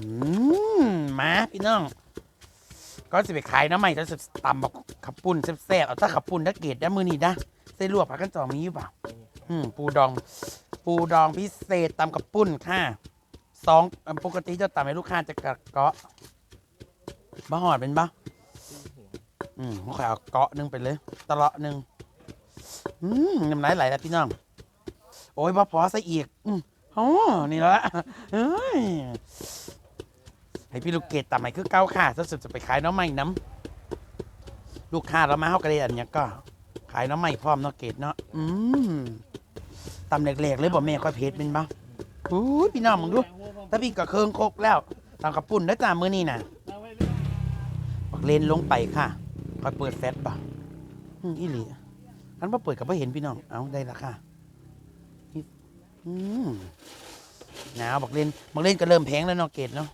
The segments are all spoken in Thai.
อืมมาพี่น้อง ก็จะไปขายน้ำใหม่จะตำบักขับปุ่นแซ่บๆเอาถ้าขับปุ่นถ้าเกตได้มือนี้นะไส้ลวกผักกันจองมีอยู่เปล่าอืมปูดอง ปูดองพิเศษตำกับปุ้นค่ะสองอันปกติจะตำให้ลูกค้าจะกระเกาะบะหอดเป็นบะอืมเขาขายเอาเกาะหนึงไปเลย ตะเลาะหนึ่งอืมน้ำลายไหลแล้วพี่น้อง โอ้ยบ่พอซะอีก อืมอ๋อนี่ละเอ้ย ให้พี่ลูกเกดตามใหม่คือเก้าค่ะถ้าสุดจะไปขายน้ำใหม่น้ำลูกค้าเรามาเขากระเดียนเนี้ยก็ ขายน้ำใหม่พร้อมเนาะเกดเนาะอืมตำแหลกๆเลยบอกแม่ค่อยเพชรเป็นปะอู้พี่น้องมึงดูถ้าพี่ก็เคืองโคกแล้วตำกับปุ่นได้จ้ามือนี่น่ะบักเลนลงไปค่ะค่อยเปิดแฟตป่ะอืมอีหลีอันพอเปิดกับพอเห็นพี่น้อง เอาได้ละค่ะอืมหนาวบักเลนบักเลนก็เริ่มแพงแล้วเนาะเกดเนาะ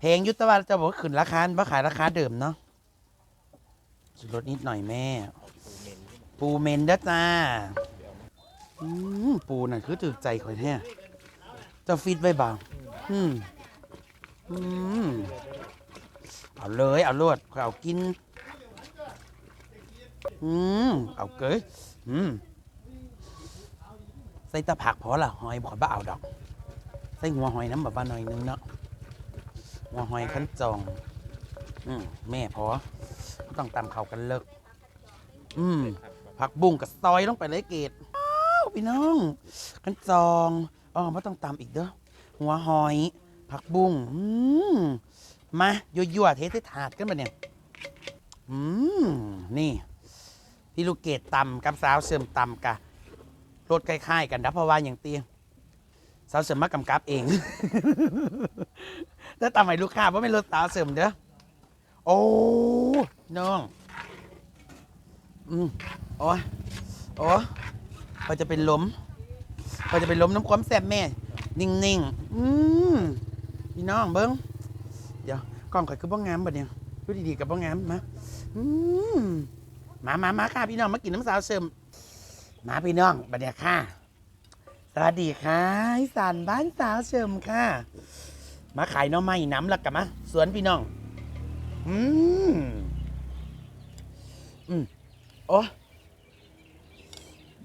เพลงยุทธวัฒน์จะบอกว่าขึ้นราคาบ่ขายราคาเดิมเนาะสุดลดนิดหน่อยแม่ ปูเมนเด้อจ้าอืมปูน่ะคือถือใจข่อยแท้จะฟิตไว้บ่าอืมอืมเอาเลย เอาโลดเอากิน อืมเอาเกยอืมใส่ตะผักพอละหอยบ่บ่เอาดอก ใส่หัวหอยน้ำแบบว่าหน่อยนึงเนาะ หัวหอยขั้นจอง อืมแม่พอต้องตำเขากันเลิก อืมผักบุ้งกับซอยลงไปเลยเกดอ้าวพี่น้องขั้นจองอ๋อไม่ต้องตำอีกเด้อหัวหอย ผักบุ้งอืมมายั่วๆเทส่ถาดกันมาเนี่ยอืมนี่พี่ลูกเกดตำกับสาวเสริมตำกะรสคล้ายๆกันนะเพราะว่าอย่างเตียสาวเสริมมากำกับเอง แล้วตามให้ลูกค้าเพราะไม่ลดตาเสริมเด้อโอ้น้องอืมโอ้ยโอ้ยพอจะเป็นล้มพอจะเป็นล้มน้ำความแซ่บแม่ นิ่งๆอืมพี่น้องเบิ้งเดี๋ยวกล้องข่อยคือบ้องงามบัดเนี่ยดูดีๆกับบ้องงามมาอืมมามามาค่ะพี่น้องมากินน้ำสาวเสริมมาพี่น้องบัดเนี่ยค่ะสวัสดีค่ะอีสานบ้านสาวเสริมค่ะ มาขายหน้อไม้น้ำล้วกันมาสวนพี่น้อง อืมอืมโอ้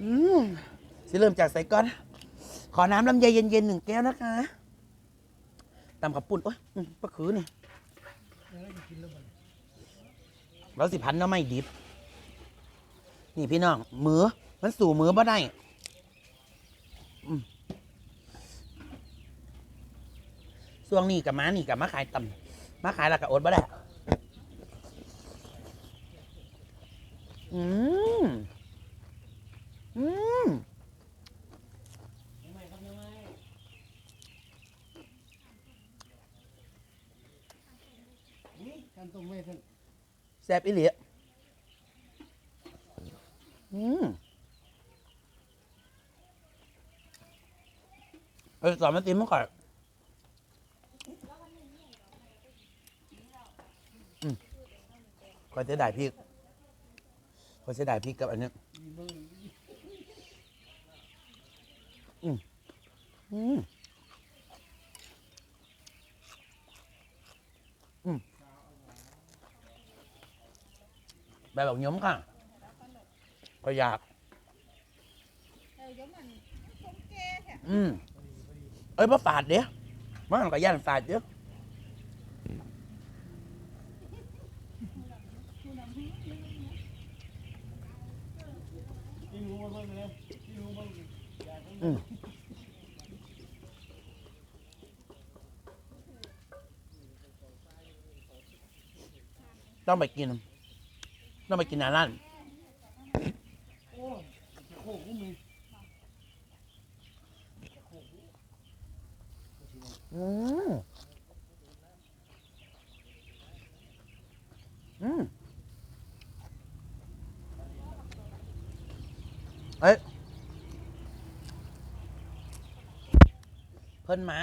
อืมสิเริ่มจากใส่ก้อน ขอน้ำลำไยเย็นๆหนึ่งแก้วนะคะตำกับปุ่นโอ้ยอืมปะคือเนี่แล้วสิพันหน้อไม้ดิบ นี่พี่น้อง มือ มันสู่มือบ่ได้ ช่วงนี้กับมานี่กับมาขายตำมาขายแล้วกับอดบ่ได้อืมอืมแซ่บอีหลีอืมเออสอนมาตีมาก่อนอืม ก็จะได้พริกก็จะได้พริกกับอันเนี้ยอืมอืมอืมแบบแบบย้มค่ะก็อยากเออเดี๋ยวมันคงแก่แท้อืมเอ้ยมาฝาดเดี๋ยวมันก็ย่านฝาดเดี๋ยว กินรู้มาเบิ่งเลยกินรู้เบิ่ง อืมต้องไปกิน ต้องไปกินอาร้าน โอ้จะโคกกูมี อืมอืม เอ้ยเพิ่นมา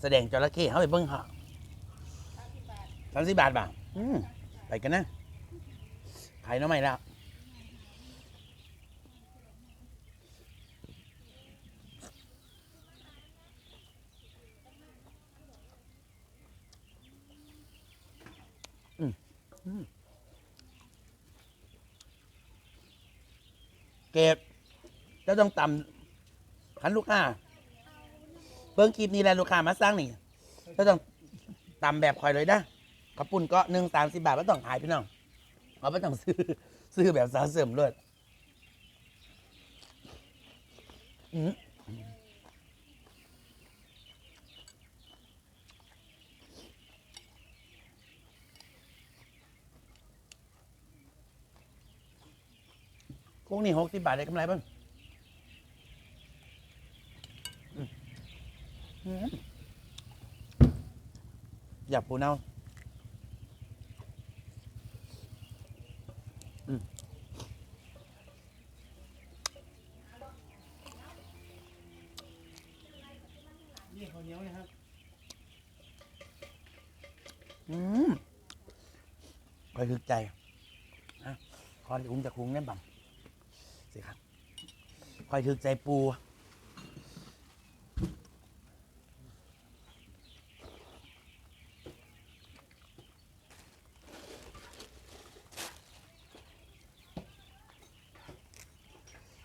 แสดงจระเข้เขาไปเบิ่งเหาสามสิบบาทบ่าอืมไปกันนะขายหน้ำใหม่แล้ว เก็บแล้วต้องต่ำขันลูกค้าเบิ้งคลิปนี้แหละลูกค้ามาสร้างนี่แล้วต้องต่ำแบบคอยเลยนะกระปุ่นก็หนึ่งสามสิบบาทไม่ต้องขายพี่น้องเอาไม่ต้องซื้อซื้อแบบสาเสริมเลยอืม กุ้งนี่หกสิบบาทได้กำไรบ้างอยากปูเน่านี่ข้าวเหนียวนะครับ อืมคอยถึกใจฮะคอยคุ้งจะคุ้งแน่บัง สิครับคอยถึกใจปู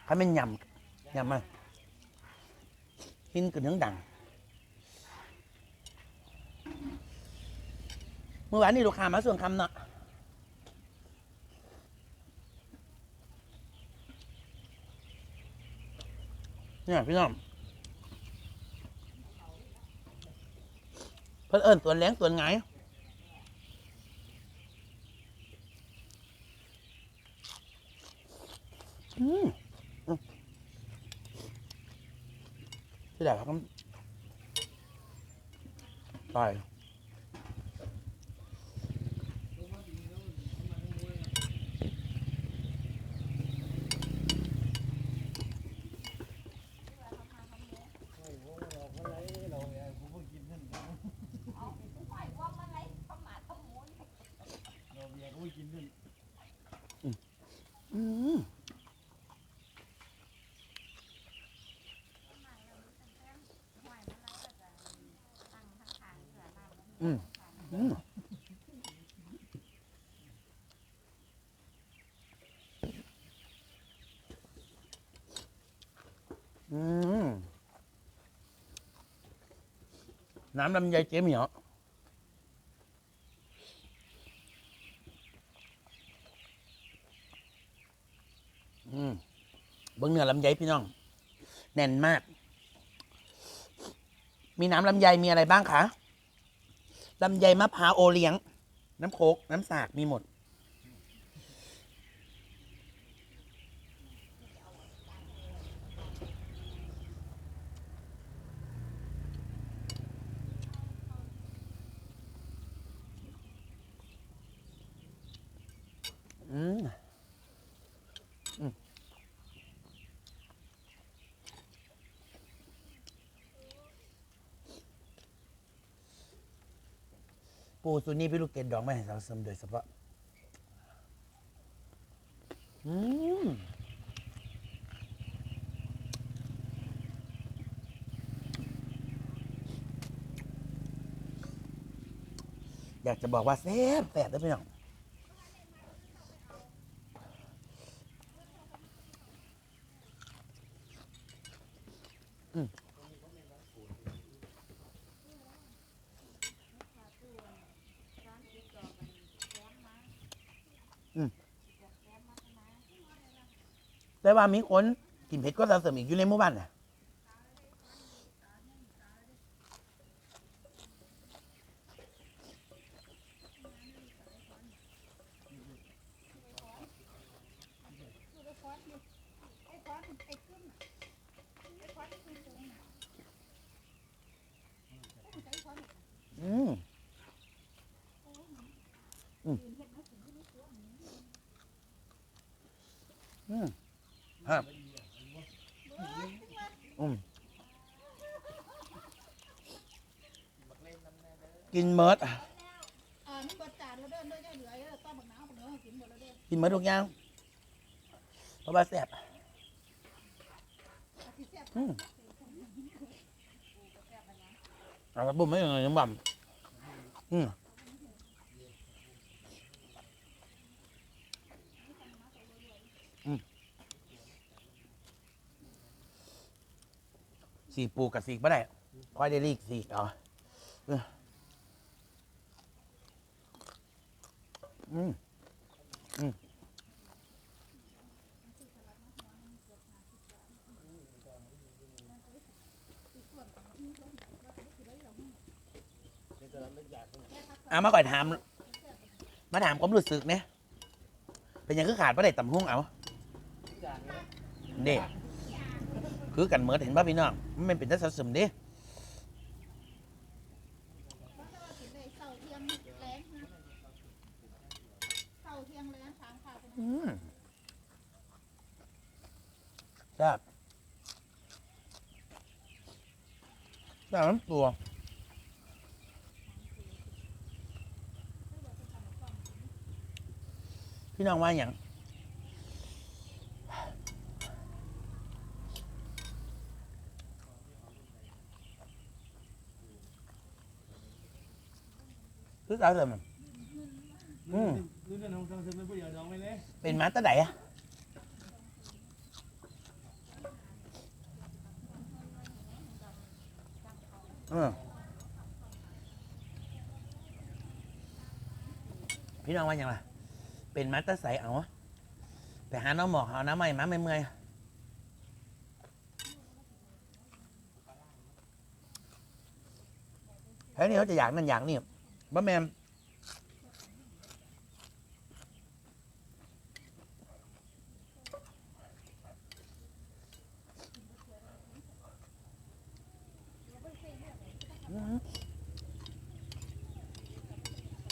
เขาเป็นยำยำมาหินกึ่งดัง เมื่อวานนี้ลูกค้ามาส่วนคำเนาะ เนี่ยพี่น้องเพิ่นเอิญตัวแรงตัวไงอืมที่ไหนครับไป โอ้โหเราคนไรเราเนี่ยผมก็กินนั่นเราเบียร์ก็ไม่กินนั่น อืมอืมอืมอืม น้ำลำไยเจ๊เหมียวอืมเบิ้งเนื้อลำไยพี่น้อง แน่นมาก มีน้ำลำไยมีอะไรบ้างคะลำไยมะพร้าวโอเลี้ยง น้ำโคกน้ำสากมีหมด อืมปูซูนี่พี่ลูกเกดดอกไม้ให้เราเสริมโดยเฉพาะ อืมอยากจะบอกว่าแซ่บแซ่บได้ไหมน้อง ว่ามีคนกินเผ็ดก็สะสมอีกอยู่ในหมู่บ้านน่ะ กินเมิดกินเมิดทุกอย่างเพราะว่าแซ่บอืมเอาละบุ้มไม่ยังไยังบ่ำอืมสีปูกับสีไม่ได้พอยได้รีกสีอ๋อ อืมอืมในตลาดไม่อยากเลยเอามาก่อนถามมาถามความรู้สึกเนี่ยเป็นยังคือขาดบ่ได้ตำหุ่งเอาเด็กคือกันเหมิดเห็นป่ะพี่น้องมันเป็นนทัศนสมด้ เพราะถ้าว่าสิได้เสาเทียมแรงนะเสาเทียมแรงทางขาดไปนะ อืมแซ่บแซ่บน้ำตัวพี่น้องว่าอย่างคือเอาเลยมันอืม นู่นนั่นของทางเซนเป็นผู้ใหญ่ดองไปเลยเป็นมาตั้งไหนอะเออพี่น้องว่าอย่างไรเป็นมาตั้งใสเอาไปหาน้องหมอกเอาน้ำใหม่มาเมื่อยแค่นี้เขาจะอยากนั่นอยากนี่บ้าแมม อืม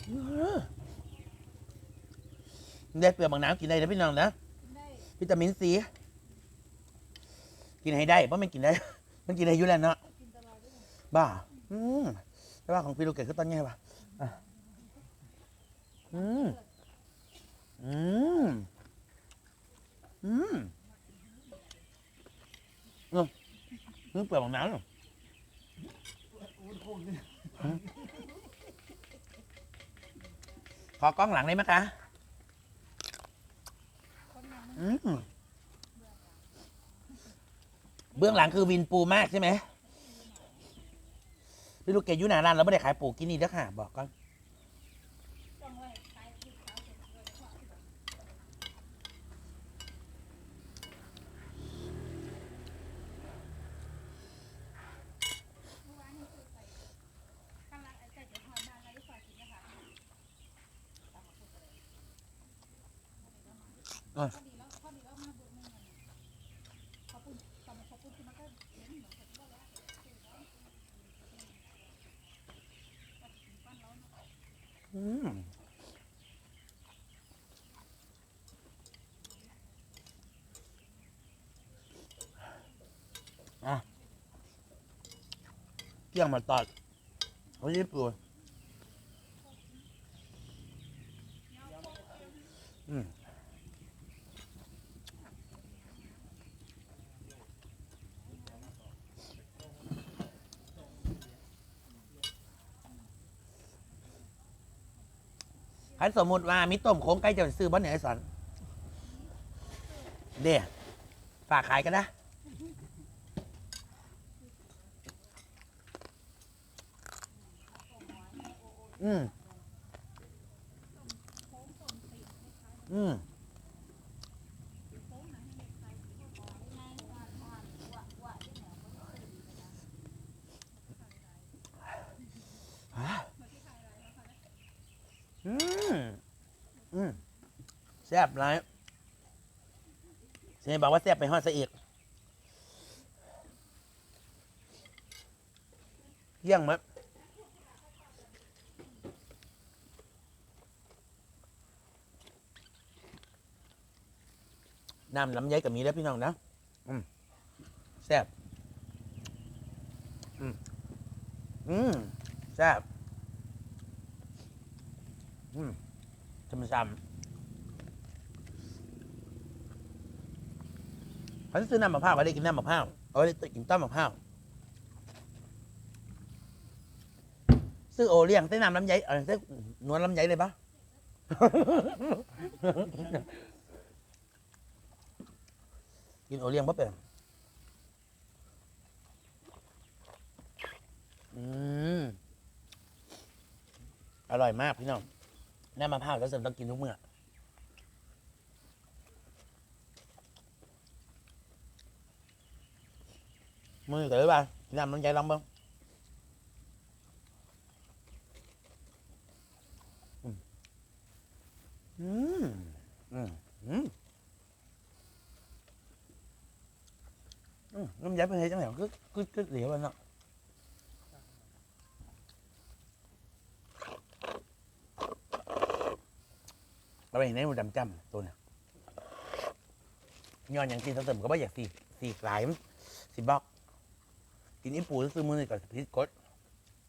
อืม ได้เปลือกบางน้ำกินได้นะพี่น้องนะได้วิตามินซีกินให้ได้เพราะมันกินได้ มันกินได้อยู่แล้วเนาะกินตลอดด้วยบ้า อืมแต่ว่าของพี่ลูกเกดคือตอนไงวะอะอืมอืมอืมเออนี่เปลือกบางน้ำเหรอโอ้โหเนี่ยขอกล้องหลังได้ไหมคะคนยังอืม เบื้องหลังคือวินปูมากใช่ไหมพี่ลูกเกดอยู่หนาร้านเราไม่ได้ขายปูกินนี่เด้อค่ะ บอกก่อนองไว้ขายลูกสาวเสร็จเลยเพราะว่าเมื่อวานนี้ซื้อไปข้างหลังไอ้ใส่เดี๋ยวหอยบ้านแล้วได้ฝากกินนะคะตามมาพูดกันเลยพอดีแล้วพอดีแล้วมาบุญนึงอะขอบคุณตามมาขอบคุณที่มาก็เห็นเหมือนกันว่าแล้วซื้อแล้ว อืม อะเกี่ยงมาตอดเขาญี่ปุ่นอืมคันสมมุติว่ามีต้มโค้งใกล้จะซื้อบ้านไหนไอ้สันเดี๋ยฝากขายกันนะ อืมอืมอืมอืมแซ่บไรเซนบอกว่าแซ่บไปฮอดซะอีกเยี่ยงมั้ย น้ำลำไยกับมีแล้วพี่น้องนะอืมแซ่บอืมอืมแซ่บอืมจำซ้ำเขาจะซื้อน้ำมะพร้าวก็ได้กินน้ำมะพร้าวเอาไว้ได้กินต้มมะพร้าวซื้อโอเลี้ยงใส่น้ำลำไยเออใส่นวลลำไยเลยปะ กินโอเลี้ยงปะเป็นอืมอร่อยมากพี่น้องน้ำมะพร้าวแล้วเสริมต้องกินทุกเมื่อมือเกิดป่ะน้ำมันใจลองบ้างอืม อืมอืมอืมอืม น้ำยาเป็นไงจังไหนก็ก็ก็เหลวมันเนาะเราไปเห็นในหมูดำจำตัวเนี่ยย้อนอย่างตีนเสริมก็ไม่อยากสีสีกลายมันสีบอกกินอีปูซื้อมือนี่ก่อนพิษกด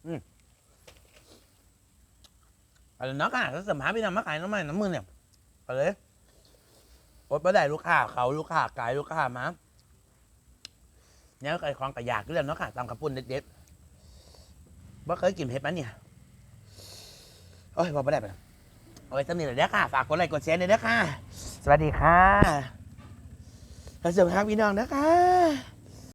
อืมอะไรนักอะเสริมหาพี่นำมาขายน้ำมันน้ำมือเนี่ยไปเลยอดไม่ได้ลูกค้าเขาลูกค้ากายลูกค้ามา เนี่ยไอ้ของกระยากเรื่องเนาะค่ะตามกระปุ่นเด็ดๆว่าเคยกินเผ็ดมั้ยเนี่ยโอ้ยบอกไม่ได้ไปเอาไว้สำนีเลยเด้อค่ะ ฝากกดไลค์กดแชร์เลยเด้อค่ะ สวัสดีค่ะเราจะพักพี่น้องนะคะ